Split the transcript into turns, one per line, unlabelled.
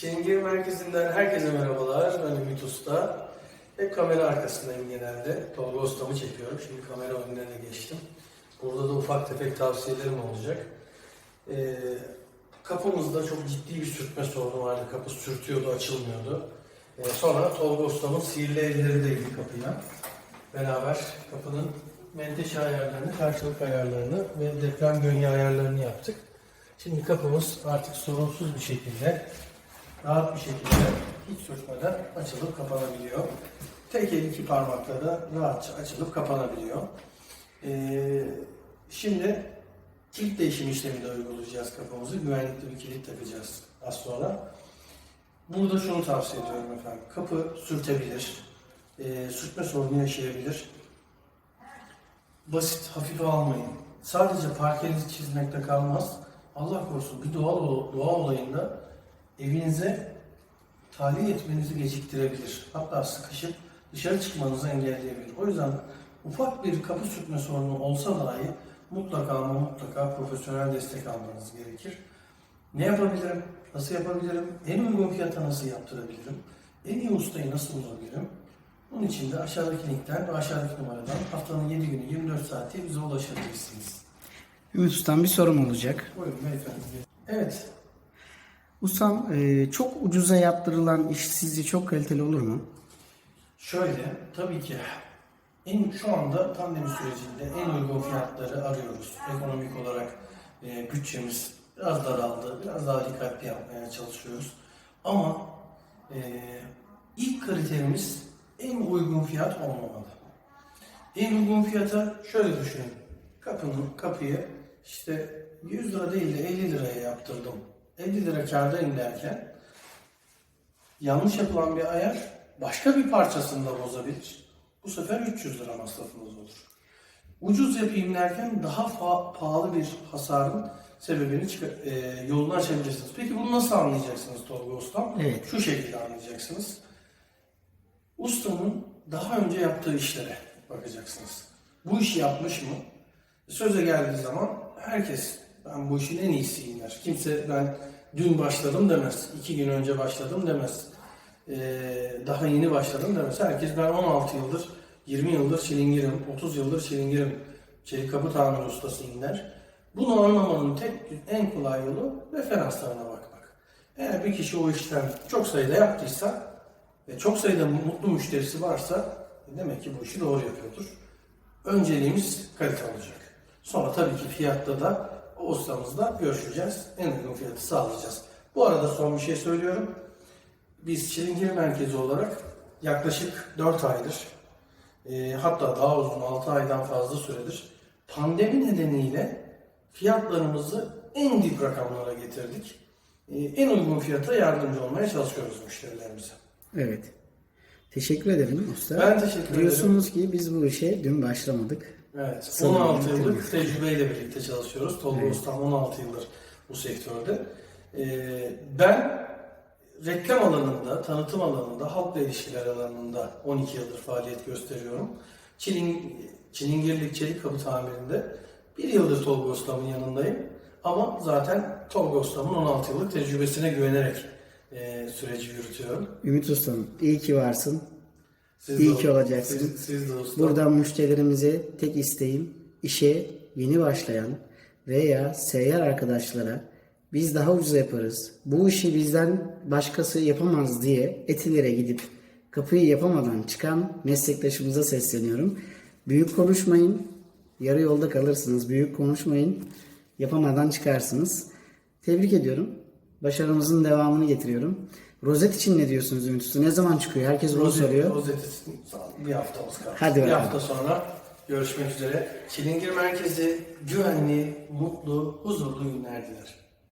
Çilingir Merkezi'nden herkese merhabalar. Ben Ümit Usta. Hep kamera arkasındayım genelde. Tolga Usta'mı çekiyorum. Şimdi kamera önüne de geçtim. Burada da ufak tefek tavsiyelerim olacak. Ee, kapımızda çok ciddi bir sürtme sorunu vardı. Kapı sürtüyordu, açılmıyordu. Ee, sonra Tolga Usta'mın sihirli elleri değdi kapıya. Beraber kapının menteşe ayarlarını, karşılık ayarlarını ve deprem gönye ayarlarını yaptık. Şimdi kapımız artık sorunsuz bir şekilde, rahat bir şekilde hiç sürtmeden açılıp kapanabiliyor. Tek el iki parmakla da rahatça açılıp kapanabiliyor. Ee, şimdi kilit değişim işlemi de uygulayacağız kapımızı. Güvenlikli bir kilit takacağız az sonra. Burada şunu tavsiye ediyorum efendim. Kapı sürtebilir, e, sürtme sorunu yaşayabilir. Basit, hafife almayın. Sadece parkenizi çizmekte kalmaz. Allah korusun bir doğal doğa olayında evinize tahliye etmenizi geciktirebilir. Hatta sıkışıp dışarı çıkmanızı engelleyebilir. O yüzden ufak bir kapı sürtme sorunu olsa dahi mutlaka ama mutlaka profesyonel destek almanız gerekir. Ne yapabilirim? Nasıl yapabilirim? En uygun fiyata nasıl yaptırabilirim? En iyi ustayı nasıl bulabilirim? Bunun için de aşağıdaki linkten ve aşağıdaki numaradan haftanın 7 günü 24 saati bize ulaşabilirsiniz.
Ümit Ustam bir sorum olacak.
Buyurun beyefendi. Evet.
Ustam e, çok ucuza yaptırılan iş sizce çok kaliteli olur mu?
Şöyle, tabii ki en şu anda pandemi sürecinde en uygun fiyatları arıyoruz. Ekonomik olarak e, bütçemiz biraz daraldı, biraz daha dikkatli yapmaya çalışıyoruz. Ama e, ilk kriterimiz en uygun fiyat olmamalı. En uygun fiyata şöyle düşünün. Kapının kapıyı işte 100 lira değil de 50 liraya yaptırdım. 50 lira kârdayım derken yanlış yapılan bir ayar başka bir parçasını da bozabilir. Bu sefer 300 lira masrafınız olur. Ucuz yapayım derken daha pahalı bir hasarın sebebini e, yolunu açabilirsiniz. Peki bunu nasıl anlayacaksınız Tolga Ustam?
Evet.
Şu şekilde anlayacaksınız. Ustanın daha önce yaptığı işlere bakacaksınız. Bu işi yapmış mı? Söze geldiği zaman herkes ben bu işin en iyisiyim der. Kimse ben dün başladım demez. iki gün önce başladım demez. Ee, daha yeni başladım demez. Herkes ben 16 yıldır, 20 yıldır çilingirim, 30 yıldır çilingirim, çelik kapı tamir ustasıyım der. Bunu anlamanın tek en kolay yolu referanslarına bakmak. Eğer bir kişi o işten çok sayıda yaptıysa ve çok sayıda mutlu müşterisi varsa demek ki bu işi doğru yapıyordur. Önceliğimiz kalite olacak. Sonra tabii ki fiyatta da o ustamızla görüşeceğiz. En uygun fiyatı sağlayacağız. Bu arada son bir şey söylüyorum. Biz Çilingir Merkezi olarak yaklaşık 4 aydır e, hatta daha uzun 6 aydan fazla süredir pandemi nedeniyle fiyatlarımızı en dip rakamlara getirdik. E, en uygun fiyata yardımcı olmaya çalışıyoruz müşterilerimize.
Evet. Teşekkür ederim usta.
Ben teşekkür ederim.
Diyorsunuz ki biz bu işe dün başlamadık.
Evet,
Sanırım
16 yıllık tecrübeyle birlikte çalışıyoruz. Tolga
Evet.
Ustam 16 yıldır bu sektörde. Ee, ben reklam alanında, tanıtım alanında, halkla ilişkiler alanında 12 yıldır faaliyet gösteriyorum. Çiling, Çilingirlik çelik kapı tamirinde bir yıldır Tolga Ustam'ın yanındayım. Ama zaten Tolga Ustam'ın 16 yıllık tecrübesine güvenerek e, süreci yürütüyorum.
Ümit Ustam iyi ki varsın.
Siz
İyi ki olacaksın.
Siz, siz de.
Buradan müşterilerimize tek isteğim işe yeni başlayan veya seyyar arkadaşlara biz daha ucuz yaparız. Bu işi bizden başkası yapamaz diye etilere gidip kapıyı yapamadan çıkan meslektaşımıza sesleniyorum. Büyük konuşmayın. Yarı yolda kalırsınız. Büyük konuşmayın. Yapamadan çıkarsınız. Tebrik ediyorum. Başarımızın devamını getiriyorum. Rozet için ne diyorsunuz Ümit Usta? Ne zaman çıkıyor? Herkes bunu
Rozet,
soruyor.
Rozet için bir haftamız kaldı.
Hadi
bir
bakalım.
hafta sonra görüşmek üzere. Çilingir Merkezi güvenli, mutlu, huzurlu günler diler.